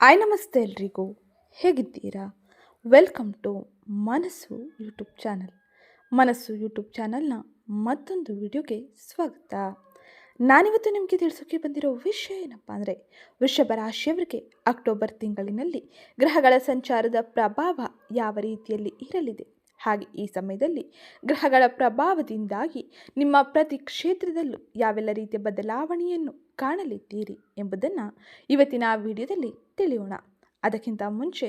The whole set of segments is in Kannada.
ಆಯ್ ನಮಸ್ತೆ ಎಲ್ರಿಗೂ. ಹೇಗಿದ್ದೀರಾ? Welcome to Manassu YouTube channel Manassu YouTube ಚಾನಲ್ನ ಮತ್ತೊಂದು ವಿಡಿಯೋಗೆ ಸ್ವಾಗತ. ನಾನಿವತ್ತು ನಿಮಗೆ ತಿಳಿಸೋಕೆ ಬಂದಿರೋ ವಿಷಯ ಏನಪ್ಪ ಅಂದರೆ, ವೃಷಭ ರಾಶಿಯವರಿಗೆ ಅಕ್ಟೋಬರ್ ತಿಂಗಳಿನಲ್ಲಿ ಗ್ರಹಗಳ ಸಂಚಾರದ ಪ್ರಭಾವ ಯಾವ ರೀತಿಯಲ್ಲಿ ಇರಲಿದೆ? ಹಾಗೆ ಈ ಸಮಯದಲ್ಲಿ ಗ್ರಹಗಳ ಪ್ರಭಾವದಿಂದಾಗಿ ನಿಮ್ಮ ಪ್ರತಿ ಕ್ಷೇತ್ರದಲ್ಲೂ ಯಾವೆಲ್ಲ ರೀತಿಯ ಬದಲಾವಣೆಯನ್ನು ಕಾಣಲಿದ್ದೀರಿ ಎಂಬುದನ್ನು ಇವತ್ತಿನ ವಿಡಿಯೋದಲ್ಲಿ ತಿಳಿಯೋಣ. ಅದಕ್ಕಿಂತ ಮುಂಚೆ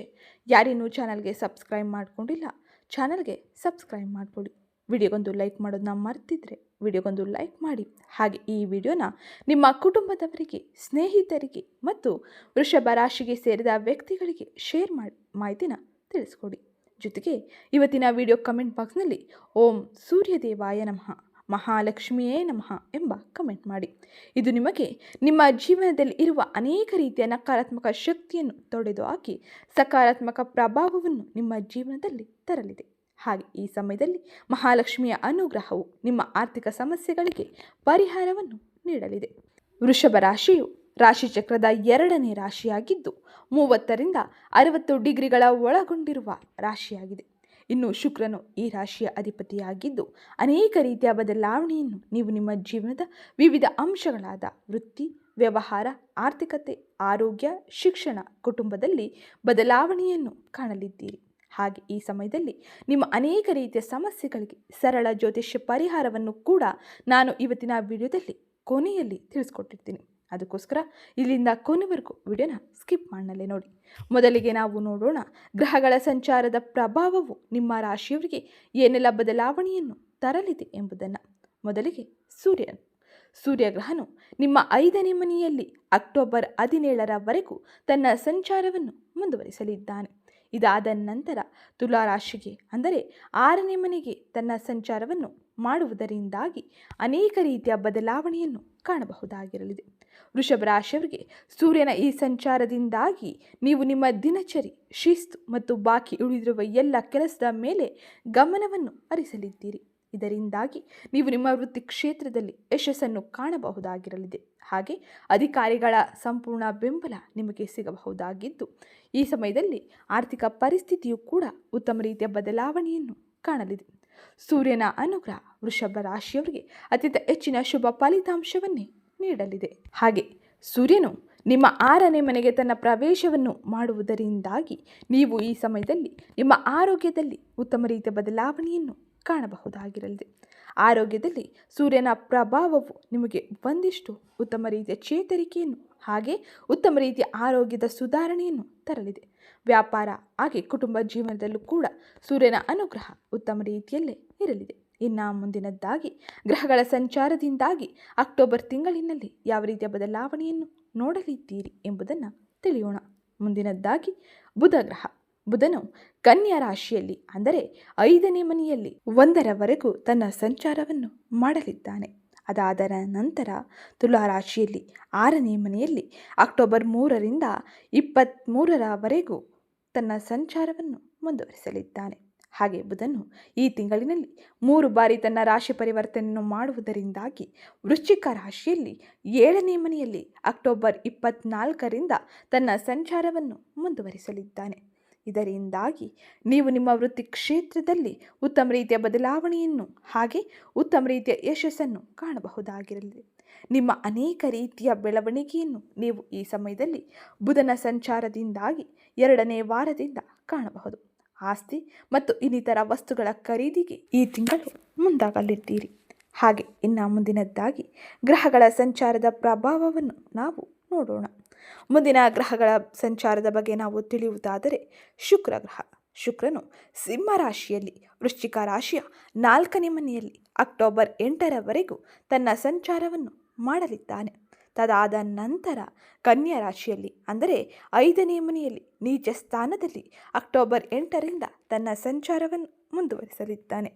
ಯಾರಿನ್ನೂ ಚಾನಲ್ಗೆ ಸಬ್ಸ್ಕ್ರೈಬ್ ಮಾಡಿಕೊಂಡಿಲ್ಲ, ಚಾನಲ್ಗೆ ಸಬ್ಸ್ಕ್ರೈಬ್ ಮಾಡಿಕೊಡಿ. ವಿಡಿಯೋಗೊಂದು ಲೈಕ್ ಮಾಡೋದನ್ನ ಮರ್ತಿದ್ರೆ ವಿಡಿಯೋಗೊಂದು ಲೈಕ್ ಮಾಡಿ. ಹಾಗೆ ಈ ವಿಡಿಯೋನ ನಿಮ್ಮ ಕುಟುಂಬದವರಿಗೆ, ಸ್ನೇಹಿತರಿಗೆ ಮತ್ತು ವೃಷಭ ರಾಶಿಗೆ ಸೇರಿದ ವ್ಯಕ್ತಿಗಳಿಗೆ ಶೇರ್ ಮಾಡಿ, ಮಾಹಿತಿನ ತಿಳಿಸ್ಕೊಡಿ. ಜೊತೆಗೆ ಇವತ್ತಿನ ವಿಡಿಯೋ ಕಮೆಂಟ್ ಬಾಕ್ಸ್ನಲ್ಲಿ ಓಂ ಸೂರ್ಯದೇವಾಯ ನಮಃ. ಮಹಾಲಕ್ಷ್ಮಿಯೇ ನಮಃ ಎಂಬ ಕಮೆಂಟ್ ಮಾಡಿ. ಇದು ನಿಮಗೆ ನಿಮ್ಮ ಜೀವನದಲ್ಲಿ ಇರುವ ಅನೇಕ ರೀತಿಯ ನಕಾರಾತ್ಮಕ ಶಕ್ತಿಯನ್ನು ತೊಡೆದು ಹಾಕಿ ಸಕಾರಾತ್ಮಕ ಪ್ರಭಾವವನ್ನು ನಿಮ್ಮ ಜೀವನದಲ್ಲಿ ತರಲಿದೆ. ಹಾಗೆ ಈ ಸಮಯದಲ್ಲಿ ಮಹಾಲಕ್ಷ್ಮಿಯ ಅನುಗ್ರಹವು ನಿಮ್ಮ ಆರ್ಥಿಕ ಸಮಸ್ಯೆಗಳಿಗೆ ಪರಿಹಾರವನ್ನು ನೀಡಲಿದೆ. ವೃಷಭ ರಾಶಿಯು ರಾಶಿಚಕ್ರದ ಎರಡನೇ ರಾಶಿಯಾಗಿದ್ದು, ಮೂವತ್ತರಿಂದ ಅರವತ್ತು ಡಿಗ್ರಿಗಳ ಒಳಗೊಂಡಿರುವ ರಾಶಿಯಾಗಿದೆ. ಇನ್ನು ಶುಕ್ರನು ಈ ರಾಶಿಯ ಅಧಿಪತಿಯಾಗಿದ್ದು, ಅನೇಕ ರೀತಿಯ ಬದಲಾವಣೆಯನ್ನು ನೀವು ನಿಮ್ಮ ಜೀವನದ ವಿವಿಧ ಅಂಶಗಳಾದ ವೃತ್ತಿ, ವ್ಯವಹಾರ, ಆರ್ಥಿಕತೆ, ಆರೋಗ್ಯ, ಶಿಕ್ಷಣ, ಕುಟುಂಬದಲ್ಲಿ ಬದಲಾವಣೆಯನ್ನು ಕಾಣಲಿದ್ದೀರಿ. ಹಾಗೆ ಈ ಸಮಯದಲ್ಲಿ ನಿಮ್ಮ ಅನೇಕ ರೀತಿಯ ಸಮಸ್ಯೆಗಳಿಗೆ ಸರಳ ಜ್ಯೋತಿಷ್ಯ ಪರಿಹಾರವನ್ನು ಕೂಡ ನಾನು ಇವತ್ತಿನ ವಿಡಿಯೋದಲ್ಲಿ ಕೊನೆಯಲ್ಲಿ ತಿಳಿಸ್ಕೊಟ್ಟಿರ್ತೀನಿ. ಅದಕ್ಕೋಸ್ಕರ ಇಲ್ಲಿಂದ ಕೊನೆವರೆಗೂ ವಿಡಿಯೋನ ಸ್ಕಿಪ್ ಮಾಡಲೇ ನೋಡಿ. ಮೊದಲಿಗೆ ನಾವು ನೋಡೋಣ, ಗ್ರಹಗಳ ಸಂಚಾರದ ಪ್ರಭಾವವು ನಿಮ್ಮ ರಾಶಿಯವರಿಗೆ ಏನೆಲ್ಲ ಬದಲಾವಣೆಯನ್ನು ತರಲಿದೆ ಎಂಬುದನ್ನು. ಮೊದಲಿಗೆ ಸೂರ್ಯನು. ಸೂರ್ಯಗ್ರಹನು ನಿಮ್ಮ ಐದನೇ ಮನೆಯಲ್ಲಿ ಅಕ್ಟೋಬರ್ ಹದಿನೇಳರವರೆಗೂ ತನ್ನ ಸಂಚಾರವನ್ನು ಮುಂದುವರಿಸಲಿದ್ದಾನೆ. ಇದಾದ ನಂತರ ತುಲಾರಾಶಿಗೆ ಅಂದರೆ ಆರನೇ ಮನೆಗೆ ತನ್ನ ಸಂಚಾರವನ್ನು ಮಾಡುವುದರಿಂದಾಗಿ ಅನೇಕ ರೀತಿಯ ಬದಲಾವಣೆಯನ್ನು ಕಾಣಬಹುದಾಗಿರಲಿದೆ. ವೃಷಭ ರಾಶಿಯವರಿಗೆ ಸೂರ್ಯನ ಈ ಸಂಚಾರದಿಂದಾಗಿ ನೀವು ನಿಮ್ಮ ದಿನಚರಿ, ಶಿಸ್ತು ಮತ್ತು ಬಾಕಿ ಉಳಿದಿರುವ ಎಲ್ಲ ಕೆಲಸದ ಮೇಲೆ ಗಮನವನ್ನು ಹರಿಸಲಿದ್ದೀರಿ. ಇದರಿಂದಾಗಿ ನೀವು ನಿಮ್ಮ ವೃತ್ತಿ ಕ್ಷೇತ್ರದಲ್ಲಿ ಯಶಸ್ಸನ್ನು ಕಾಣಬಹುದಾಗಿರಲಿದೆ. ಹಾಗೆ ಅಧಿಕಾರಿಗಳ ಸಂಪೂರ್ಣ ಬೆಂಬಲ ನಿಮಗೆ ಸಿಗಬಹುದಾಗಿದ್ದು, ಈ ಸಮಯದಲ್ಲಿ ಆರ್ಥಿಕ ಪರಿಸ್ಥಿತಿಯು ಕೂಡ ಉತ್ತಮ ರೀತಿಯ ಬದಲಾವಣೆಯನ್ನು ಕಾಣಲಿದೆ. ಸೂರ್ಯನ ಅನುಗ್ರಹ ವೃಷಭ ರಾಶಿಯವರಿಗೆ ಅತ್ಯಂತ ಹೆಚ್ಚಿನ ಶುಭ ಫಲಿತಾಂಶವನ್ನೇ ನೀಡಲಿದೆ. ಹಾಗೆ ಸೂರ್ಯನು ನಿಮ್ಮ ಆರನೇ ಮನೆಗೆ ತನ್ನ ಪ್ರವೇಶವನ್ನು ಮಾಡುವುದರಿಂದಾಗಿ ನೀವು ಈ ಸಮಯದಲ್ಲಿ ನಿಮ್ಮ ಆರೋಗ್ಯದಲ್ಲಿ ಉತ್ತಮ ರೀತಿಯ ಬದಲಾವಣೆಯನ್ನು ಕಾಣಬಹುದಾಗಿರಲಿದೆ. ಆರೋಗ್ಯದಲ್ಲಿ ಸೂರ್ಯನ ಪ್ರಭಾವವು ನಿಮಗೆ ಒಂದಿಷ್ಟು ಉತ್ತಮ ರೀತಿಯ ಚೇತರಿಕೆಯನ್ನು ಹಾಗೆ ಉತ್ತಮ ರೀತಿಯ ಆರೋಗ್ಯದ ಸುಧಾರಣೆಯನ್ನು ತರಲಿದೆ. ವ್ಯಾಪಾರ, ಹಾಗೆ ಕುಟುಂಬ ಜೀವನದಲ್ಲೂ ಕೂಡ ಸೂರ್ಯನ ಅನುಗ್ರಹ ಉತ್ತಮ ರೀತಿಯಲ್ಲೇ ಇರಲಿದೆ. ಇನ್ನು ಮುಂದಿನದ್ದಾಗಿ, ಗ್ರಹಗಳ ಸಂಚಾರದಿಂದಾಗಿ ಅಕ್ಟೋಬರ್ ತಿಂಗಳಿನಲ್ಲಿ ಯಾವ ರೀತಿಯ ಬದಲಾವಣೆಯನ್ನು ನೋಡಲಿದ್ದೀರಿ ಎಂಬುದನ್ನು ತಿಳಿಯೋಣ. ಮುಂದಿನದ್ದಾಗಿ, ಬುಧ ಗ್ರಹ. ಬುಧನು ಕನ್ಯಾ ರಾಶಿಯಲ್ಲಿ, ಅಂದರೆ ಐದನೇ ಮನೆಯಲ್ಲಿ ಒಂದರವರೆಗೂ ತನ್ನ ಸಂಚಾರವನ್ನು ಮಾಡಲಿದ್ದಾನೆ. ಅದಾದ ನಂತರ ತುಲಾ ರಾಶಿಯಲ್ಲಿ ಆರನೇ ಮನೆಯಲ್ಲಿ ಅಕ್ಟೋಬರ್ ಮೂರರಿಂದ ಇಪ್ಪತ್ತ್ಮೂರರವರೆಗೂ ತನ್ನ ಸಂಚಾರವನ್ನು ಮುಂದುವರಿಸಲಿದ್ದಾನೆ. ಹಾಗೆ ಬುಧನು ಈ ತಿಂಗಳಿನಲ್ಲಿ ಮೂರು ಬಾರಿ ತನ್ನ ರಾಶಿ ಪರಿವರ್ತನೆಯನ್ನು ಮಾಡುವುದರಿಂದಾಗಿ ವೃಶ್ಚಿಕ ರಾಶಿಯಲ್ಲಿ ಏಳನೇ ಮನೆಯಲ್ಲಿ ಅಕ್ಟೋಬರ್ ಇಪ್ಪತ್ನಾಲ್ಕರಿಂದ ತನ್ನ ಸಂಚಾರವನ್ನು ಮುಂದುವರಿಸಲಿದ್ದಾನೆ. ಇದರಿಂದಾಗಿ ನೀವು ನಿಮ್ಮ ವೃತ್ತಿ ಕ್ಷೇತ್ರದಲ್ಲಿ ಉತ್ತಮ ರೀತಿಯ ಬದಲಾವಣೆಯನ್ನು ಹಾಗೆ ಉತ್ತಮ ರೀತಿಯ ಯಶಸ್ಸನ್ನು ಕಾಣಬಹುದಾಗಿರಲಿದೆ ನಿಮ್ಮ ಅನೇಕ ರೀತಿಯ ಬೆಳವಣಿಗೆಯನ್ನು ನೀವು ಈ ಸಮಯದಲ್ಲಿ ಬುಧನ ಸಂಚಾರದಿಂದಾಗಿ ಎರಡನೇ ವಾರದಿಂದ ಕಾಣಬಹುದು. ಆಸ್ತಿ ಮತ್ತು ಇನ್ನಿತರ ವಸ್ತುಗಳ ಖರೀದಿಗೆ ಈ ತಿಂಗಳು ಮುಂದಾಗಲಿದ್ದೀರಿ. ಹಾಗೆ ಇನ್ನು ಮುಂದಿನದ್ದಾಗಿ ಗ್ರಹಗಳ ಸಂಚಾರದ ಪ್ರಭಾವವನ್ನು ನಾವು ನೋಡೋಣ. ಮುಂದಿನ ಗ್ರಹಗಳ ಸಂಚಾರದ ಬಗ್ಗೆ ನಾವು ತಿಳಿಯುವುದಾದರೆ ಶುಕ್ರ ಗ್ರಹ. ಶುಕ್ರನು ಸಿಂಹ ರಾಶಿಯಲ್ಲಿ, ವೃಶ್ಚಿಕ ರಾಶಿಯ ನಾಲ್ಕನೇ ಮನೆಯಲ್ಲಿ ಅಕ್ಟೋಬರ್ ಎಂಟರವರೆಗೂ ತನ್ನ ಸಂಚಾರವನ್ನು ಮಾಡಲಿದ್ದಾನೆ. ತದಾದ ನಂತರ ಕನ್ಯಾ ರಾಶಿಯಲ್ಲಿ, ಅಂದರೆ ಐದನೇ ಮನೆಯಲ್ಲಿ, ನೀಚ ಸ್ಥಾನದಲ್ಲಿ ಅಕ್ಟೋಬರ್ ಎಂಟರಿಂದ ತನ್ನ ಸಂಚಾರವನ್ನು ಮುಂದುವರಿಸಲಿದ್ದಾನೆ.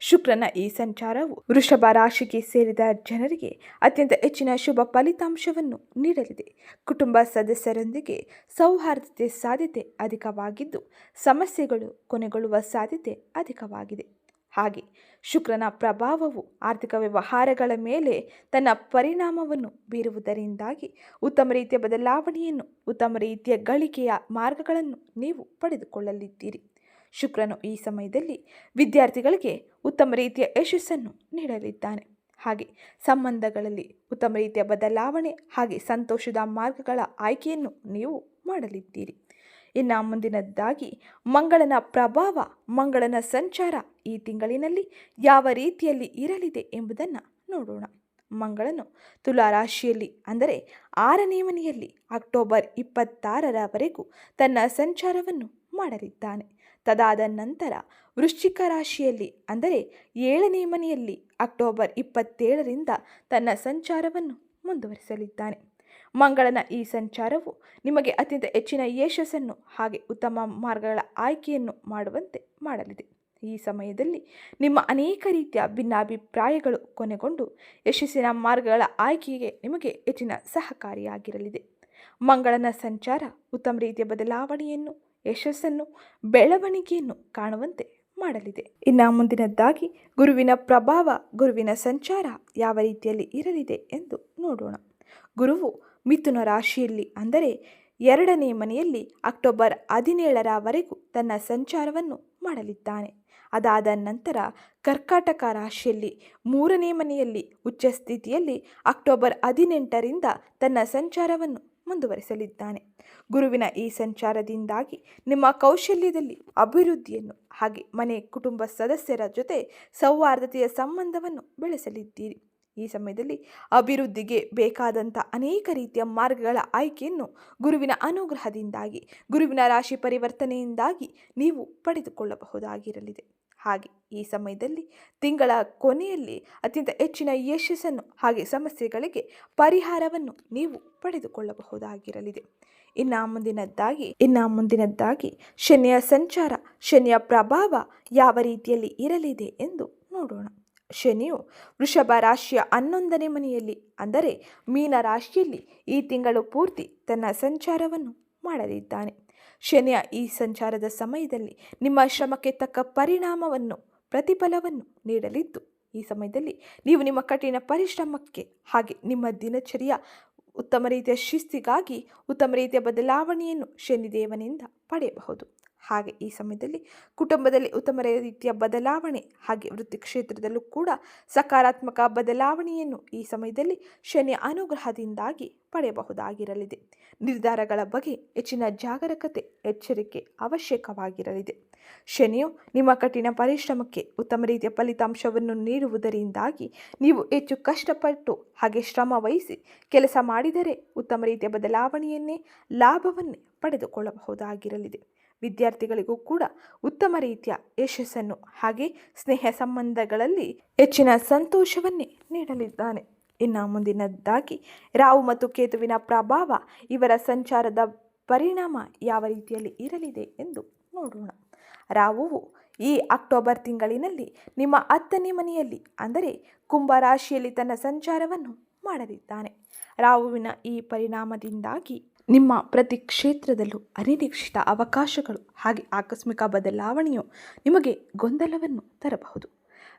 ಶುಕ್ರನ ಈ ಸಂಚಾರವು ವೃಷಭ ರಾಶಿಗೆ ಸೇರಿದ ಜನರಿಗೆ ಅತ್ಯಂತ ಹೆಚ್ಚಿನ ಶುಭ ಫಲಿತಾಂಶವನ್ನು ನೀಡಲಿದೆ. ಕುಟುಂಬ ಸದಸ್ಯರೊಂದಿಗೆ ಸೌಹಾರ್ದತೆ ಸಾಧ್ಯತೆ ಅಧಿಕವಾಗಿದ್ದು, ಸಮಸ್ಯೆಗಳು ಕೊನೆಗೊಳ್ಳುವ ಸಾಧ್ಯತೆ ಅಧಿಕವಾಗಿದೆ. ಹಾಗೆ ಶುಕ್ರನ ಪ್ರಭಾವವು ಆರ್ಥಿಕ ವ್ಯವಹಾರಗಳ ಮೇಲೆ ತನ್ನ ಪರಿಣಾಮವನ್ನು ಬೀರುವುದರಿಂದಾಗಿ ಉತ್ತಮ ರೀತಿಯ ಬದಲಾವಣೆಯನ್ನು, ಉತ್ತಮ ರೀತಿಯ ಗಳಿಕೆಯ ಮಾರ್ಗಗಳನ್ನು ನೀವು ಪಡೆದುಕೊಳ್ಳಲಿದ್ದೀರಿ. ಶುಕ್ರನು ಈ ಸಮಯದಲ್ಲಿ ವಿದ್ಯಾರ್ಥಿಗಳಿಗೆ ಉತ್ತಮ ರೀತಿಯ ಯಶಸ್ಸನ್ನು ನೀಡಲಿದ್ದಾನೆ. ಹಾಗೆ ಸಂಬಂಧಗಳಲ್ಲಿ ಉತ್ತಮ ರೀತಿಯ ಬದಲಾವಣೆ ಹಾಗೆ ಸಂತೋಷದ ಮಾರ್ಗಗಳ ಆಯ್ಕೆಯನ್ನು ನೀವು ಮಾಡಲಿದ್ದೀರಿ. ಇನ್ನು ಮುಂದಿನದ್ದಾಗಿ ಮಂಗಳನ ಪ್ರಭಾವ, ಮಂಗಳನ ಸಂಚಾರ ಈ ತಿಂಗಳಿನಲ್ಲಿ ಯಾವ ರೀತಿಯಲ್ಲಿ ಇರಲಿದೆ ಎಂಬುದನ್ನು ನೋಡೋಣ. ಮಂಗಳನು ತುಲಾ ರಾಶಿಯಲ್ಲಿ ಅಂದರೆ ಆರನೇ ಮನೆಯಲ್ಲಿ, ಅಕ್ಟೋಬರ್ ಇಪ್ಪತ್ತಾರರವರೆಗೂ ತನ್ನ ಸಂಚಾರವನ್ನು ಮಾಡಲಿದ್ದಾನೆ. ತದಾದ ನಂತರ ವೃಶ್ಚಿಕ ರಾಶಿಯಲ್ಲಿ, ಅಂದರೆ ಏಳನೇ ಮನೆಯಲ್ಲಿ, ಅಕ್ಟೋಬರ್ ಇಪ್ಪತ್ತೇಳರಿಂದ ತನ್ನ ಸಂಚಾರವನ್ನು ಮುಂದುವರಿಸಲಿದ್ದಾನೆ. ಮಂಗಳನ ಈ ಸಂಚಾರವು ನಿಮಗೆ ಅತ್ಯಂತ ಹೆಚ್ಚಿನ ಯಶಸ್ಸನ್ನು ಹಾಗೆ ಉತ್ತಮ ಮಾರ್ಗಗಳ ಆಯ್ಕೆಯನ್ನು ಮಾಡುವಂತೆ ಮಾಡಲಿದೆ. ಈ ಸಮಯದಲ್ಲಿ ನಿಮ್ಮ ಅನೇಕ ರೀತಿಯ ಭಿನ್ನಾಭಿಪ್ರಾಯಗಳು ಕೊನೆಗೊಂಡು ಯಶಸ್ಸಿನ ಮಾರ್ಗಗಳ ಆಯ್ಕೆಗೆ ನಿಮಗೆ ಹೆಚ್ಚಿನ ಸಹಕಾರಿಯಾಗಿರಲಿದೆ. ಮಂಗಳನ ಸಂಚಾರ ಉತ್ತಮ ರೀತಿಯ ಬದಲಾವಣೆಯನ್ನು, ಯಶಸ್ಸನ್ನು, ಬೆಳವಣಿಗೆಯನ್ನು ಕಾಣುವಂತೆ ಮಾಡಲಿದೆ. ಇನ್ನು ಮುಂದಿನದ್ದಾಗಿ, ಗುರುವಿನ ಪ್ರಭಾವ, ಗುರುವಿನ ಸಂಚಾರ ಯಾವ ರೀತಿಯಲ್ಲಿ ಇರಲಿದೆ ಎಂದು ನೋಡೋಣ. ಗುರುವು ಮಿಥುನ ರಾಶಿಯಲ್ಲಿ, ಅಂದರೆ ಎರಡನೇ ಮನೆಯಲ್ಲಿ ಅಕ್ಟೋಬರ್ ಹದಿನೇಳರವರೆಗೂ ತನ್ನ ಸಂಚಾರವನ್ನು ಮಾಡಲಿದ್ದಾನೆ. ಅದಾದ ನಂತರ ಕರ್ಕಾಟಕ ರಾಶಿಯಲ್ಲಿ ಮೂರನೇ ಮನೆಯಲ್ಲಿ ಉಚ್ಚ ಸ್ಥಿತಿಯಲ್ಲಿ ಅಕ್ಟೋಬರ್ ಹದಿನೆಂಟರಿಂದ ತನ್ನ ಸಂಚಾರವನ್ನು ಮುಂದುವರಿಸಲಿದ್ದಾನೆ. ಗುರುವಿನ ಈ ಸಂಚಾರದಿಂದಾಗಿ ನಿಮ್ಮ ಕೌಶಲ್ಯದಲ್ಲಿ ಅಭಿವೃದ್ಧಿಯನ್ನು ಹಾಗೆ ಮನೆ ಕುಟುಂಬ ಸದಸ್ಯರ ಜೊತೆ ಸೌಹಾರ್ದತೆಯ ಸಂಬಂಧವನ್ನು ಬೆಳೆಸಲಿದ್ದೀರಿ. ಈ ಸಮಯದಲ್ಲಿ ಅಭಿವೃದ್ಧಿಗೆ ಬೇಕಾದಂಥ ಅನೇಕ ರೀತಿಯ ಮಾರ್ಗಗಳ ಆಯ್ಕೆಯನ್ನು ಗುರುವಿನ ಅನುಗ್ರಹದಿಂದಾಗಿ, ಗುರುವಿನ ರಾಶಿ ಪರಿವರ್ತನೆಯಿಂದಾಗಿ ನೀವು ಪಡೆದುಕೊಳ್ಳಬಹುದಾಗಿರಲಿದೆ. ಹಾಗೆ ಈ ಸಮಯದಲ್ಲಿ ತಿಂಗಳ ಕೊನೆಯಲ್ಲಿ ಅತ್ಯಂತ ಹೆಚ್ಚಿನ ಯಶಸ್ಸನ್ನು ಹಾಗೆ ಸಮಸ್ಯೆಗಳಿಗೆ ಪರಿಹಾರವನ್ನು ನೀವು ಪಡೆದುಕೊಳ್ಳಬಹುದಾಗಿರಲಿದೆ. ಇನ್ನು ಮುಂದಿನದ್ದಾಗಿ ಇನ್ನು ಮುಂದಿನದ್ದಾಗಿ ಶನಿಯ ಸಂಚಾರ, ಶನಿಯ ಪ್ರಭಾವ ಯಾವ ರೀತಿಯಲ್ಲಿ ಇರಲಿದೆ ಎಂದು ನೋಡೋಣ. ಶನಿಯು ವೃಷಭ ರಾಶಿಯ ಹನ್ನೊಂದನೇ ಮನೆಯಲ್ಲಿ. ಅಂದರೆ ಮೀನ ರಾಶಿಯಲ್ಲಿ ಈ ತಿಂಗಳು ಪೂರ್ತಿ ತನ್ನ ಸಂಚಾರವನ್ನು ಮಾಡಲಿದ್ದಾನೆ ಶನಿಯ ಈ ಸಂಚಾರದ ಸಮಯದಲ್ಲಿ ನಿಮ್ಮ ಶ್ರಮಕ್ಕೆ ತಕ್ಕ ಪರಿಣಾಮವನ್ನು, ಪ್ರತಿಫಲವನ್ನು ನೀಡಲಿದ್ದು, ಈ ಸಮಯದಲ್ಲಿ ನೀವು ನಿಮ್ಮ ಕಠಿಣ ಪರಿಶ್ರಮಕ್ಕೆ ಹಾಗೆ ನಿಮ್ಮ ದಿನಚರಿಯ ಉತ್ತಮ ರೀತಿಯ ಶಿಸ್ತಿಗಾಗಿ ಉತ್ತಮ ರೀತಿಯ ಬದಲಾವಣೆಯನ್ನು ಶನಿದೇವನಿಂದ ಪಡೆಯಬಹುದು. ಹಾಗೆ ಈ ಸಮಯದಲ್ಲಿ ಕುಟುಂಬದಲ್ಲಿ ಉತ್ತಮ ರೀತಿಯ ಬದಲಾವಣೆ ಹಾಗೆ ವೃತ್ತಿ ಕ್ಷೇತ್ರದಲ್ಲೂ ಕೂಡ ಸಕಾರಾತ್ಮಕ ಬದಲಾವಣೆಯನ್ನು ಈ ಸಮಯದಲ್ಲಿ ಶನಿ ಅನುಗ್ರಹದಿಂದಾಗಿ ಪಡೆಯಬಹುದಾಗಿರಲಿದೆ. ನಿರ್ಧಾರಗಳ ಬಗ್ಗೆ ಹೆಚ್ಚಿನ ಜಾಗರೂಕತೆ, ಎಚ್ಚರಿಕೆ ಅವಶ್ಯಕವಾಗಿರಲಿದೆ. ಶನಿಯು ನಿಮ್ಮ ಕಠಿಣ ಪರಿಶ್ರಮಕ್ಕೆ ಉತ್ತಮ ರೀತಿಯ ಫಲಿತಾಂಶವನ್ನು ನೀಡುವುದರಿಂದಾಗಿ ನೀವು ಹೆಚ್ಚು ಕಷ್ಟಪಟ್ಟು ಹಾಗೆ ಶ್ರಮ ವಹಿಸಿ ಕೆಲಸ ಮಾಡಿದರೆ ಉತ್ತಮ ರೀತಿಯ ಬದಲಾವಣೆಯನ್ನೇ ಲಾಭವನ್ನೇ ಪಡೆದುಕೊಳ್ಳಬಹುದಾಗಿರಲಿದೆ. ವಿದ್ಯಾರ್ಥಿಗಳಿಗೂ ಕೂಡ ಉತ್ತಮ ರೀತಿಯ ಯಶಸ್ಸನ್ನು ಹಾಗೆ ಸ್ನೇಹ ಸಂಬಂಧಗಳಲ್ಲಿ ಹೆಚ್ಚಿನ ಸಂತೋಷವನ್ನೇ ನೀಡಲಿದ್ದಾನೆ. ಇನ್ನು ಮುಂದಿನದ್ದಾಗಿ ರಾವು ಮತ್ತು ಕೇತುವಿನ ಪ್ರಭಾವ ಇವರ ಸಂಚಾರದ ಪರಿಣಾಮ ಯಾವ ರೀತಿಯಲ್ಲಿ ಇರಲಿದೆ ಎಂದು ನೋಡೋಣ. ರಾಹುವು ಈ ಅಕ್ಟೋಬರ್ ತಿಂಗಳಿನಲ್ಲಿ ನಿಮ್ಮ ಹತ್ತನೇ ಮನೆಯಲ್ಲಿ, ಅಂದರೆ ಕುಂಭ ರಾಶಿಯಲ್ಲಿ ತನ್ನ ಸಂಚಾರವನ್ನು ಮಾಡಲಿದ್ದಾನೆ. ರಾವುವಿನ ಈ ಪರಿಣಾಮದಿಂದಾಗಿ ನಿಮ್ಮ ಪ್ರತಿ ಕ್ಷೇತ್ರದಲ್ಲೂ ಅನಿರೀಕ್ಷಿತ ಅವಕಾಶಗಳು ಹಾಗೆ ಆಕಸ್ಮಿಕ ಬದಲಾವಣೆಯು ನಿಮಗೆ ಗೊಂದಲವನ್ನು ತರಬಹುದು.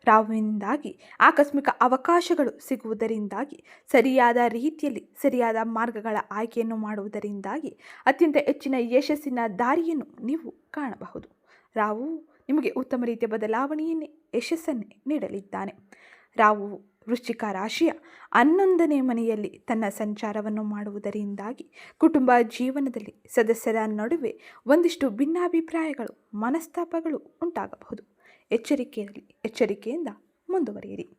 ರಾಹುವಿನಿಂದಾಗಿ ಆಕಸ್ಮಿಕ ಅವಕಾಶಗಳು ಸಿಗುವುದರಿಂದಾಗಿ, ಸರಿಯಾದ ರೀತಿಯಲ್ಲಿ ಸರಿಯಾದ ಮಾರ್ಗಗಳ ಆಯ್ಕೆಯನ್ನು ಮಾಡುವುದರಿಂದಾಗಿ ಅತ್ಯಂತ ಹೆಚ್ಚಿನ ಯಶಸ್ಸಿನ ದಾರಿಯನ್ನು ನೀವು ಕಾಣಬಹುದು. ರಾವು ನಿಮಗೆ ಉತ್ತಮ ರೀತಿಯ ಬದಲಾವಣೆಯನ್ನೇ, ಯಶಸ್ಸನ್ನೇ ನೀಡಲಿದ್ದಾನೆ. ರಾವು ವೃಶ್ಚಿಕ ರಾಶಿಯ ಹನ್ನೊಂದನೇ ಮನೆಯಲ್ಲಿ ತನ್ನ ಸಂಚಾರವನ್ನು ಮಾಡುವುದರಿಂದಾಗಿ ಕುಟುಂಬ ಜೀವನದಲ್ಲಿ ಸದಸ್ಯರ ನಡುವೆ ಒಂದಿಷ್ಟು ಭಿನ್ನಾಭಿಪ್ರಾಯಗಳು, ಮನಸ್ತಾಪಗಳು ಉಂಟಾಗಬಹುದು. ಎಚ್ಚರಿಕೆಯಲ್ಲಿ, ಎಚ್ಚರಿಕೆಯಿಂದ ಮುಂದುವರಿಯಿರಿ.